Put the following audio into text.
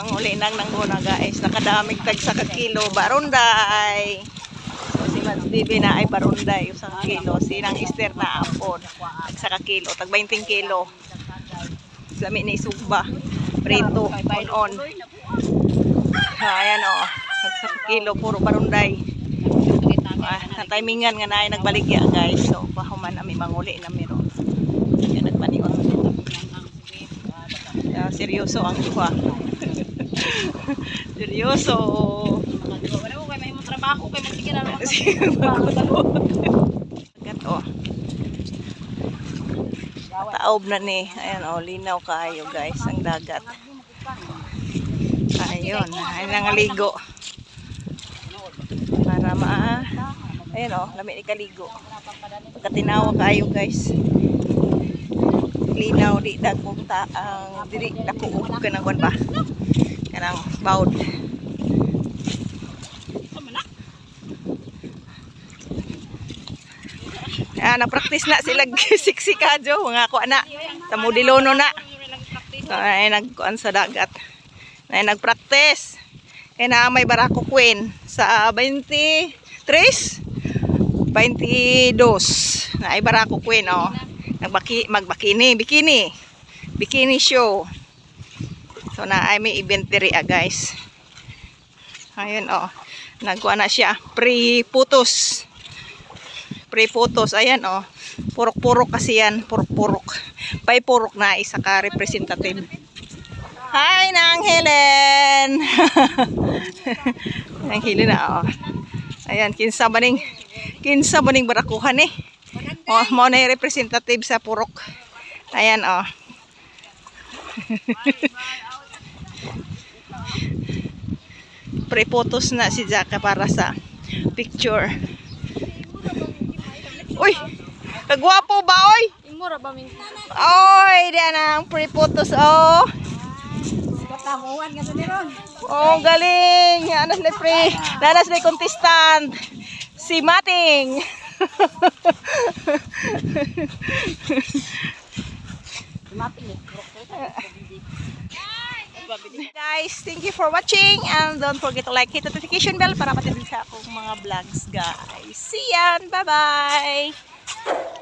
manguli nang nangguna guys. Nakadamig tag sa kilo. Barunday. So si Bibi na ay barunday. Usang kilo. Sinang Esther na apon. Tag sa kilo. Tag 20 kilo. Lami ni Sugba. Prito. On on. Ayan o. Tag sa kilo. Puro barunday. Ah, na timingan nga na ay nagbaligya guys. So pahuman na may manguli na meron. Yan nagpaniwan. Yeah, seryoso ang iwa. seryoso. Wala ko kay may mo trabaho kay magtigil na naman. Agad oh. Taob na ni. Ayan oh, linaw kayo guys ang dagat. Ayun, ay nangaligo. Para ma Ayan oh, lami ni kaligo. Pagkatinawa kayo guys. Linaw di dagkong ta ang diri nakuog ka ng ba? Kanang bawd. Ah, na-practice na sila siksikadyo. Mga ko na. Tamudilono na. So, ay nagkuan sa dagat. Ay nagpractice. Kaya na may barako queen sa 23 22 na ay barako queen oh. Nagbaki magbakini, bikini. Bikini show. So na ay may diri ah, guys. Ayun oh. Nagkuha na siya pre-putos. Pre-putos ayan oh. Purok-purok kasi yan, purok-purok. Pay purok na isa ka representative. Hi, Nang Helen. Nang Helen na oh. Ayan, kinsa baning kinsa baning barakuhan eh. Oh, mo na representative sa purok. Ayan oh. Pre-photos na si Jaka para sa picture. Uy! Kagwapo ba, oy? Imura ba min? Oy, diyan ang pre-photos, oh. Katamuan ka ni ron. Oh, galing. Anas na pre. Nanas na contestant. Si Mating. Guys, thank you for watching and don't forget to like, hit notification bell para matindi sa akong mga vlogs, guys. See ya! Bye-bye!